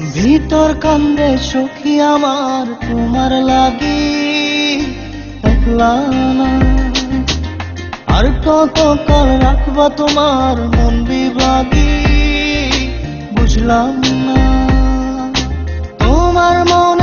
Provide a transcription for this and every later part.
ভিতর কান্দে সখী আমার তোমার লাগি আর কত কাল রাখবা তোমার মন বিভাগী, বুঝলাম না। তোমার মনি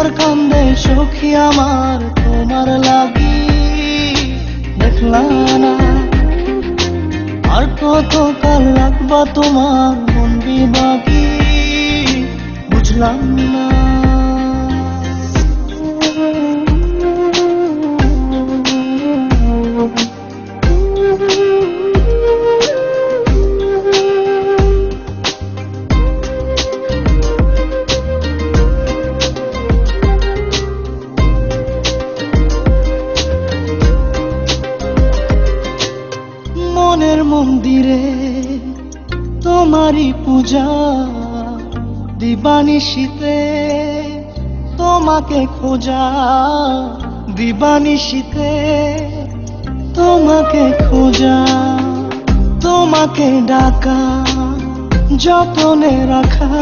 ভিতর কান্দে সখী আমার, তোমার লাগি দেখলাম না। আর কত কাল রাখবা তোমার, মন বিভাগী, বুঝলাম না। তোমারই পূজা দিবানিশীতে তোমাকে খোঁজা দিবানিশীতে তোমাকে খোঁজা, তোমাকে ডাকা, যতনে রাখা,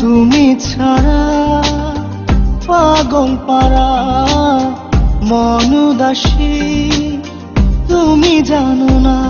তুমি ছাড়া পাগল পারা মন উদাসী তুমি জানো না।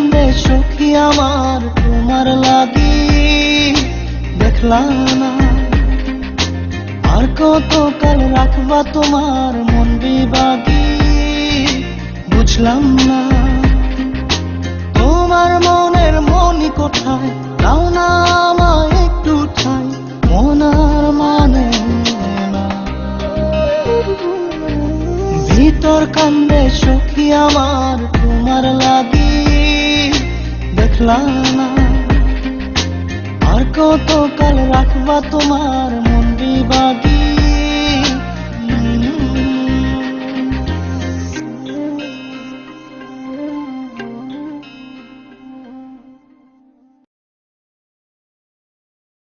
আমার তোমার লাগি দেখলাম না। আর কত কাল রাখবা তোমার মন বিভাগী? বুঝলাম না। তোমার মনের মনি কোঠায় দাও না আমায় একটু ঠাই। মনার মানে ভিতর কান্দে সখী আমার তোমার লাগি। দেখলাম। না আর কত কাল রাখবা তোমার মন্দির বিভাগী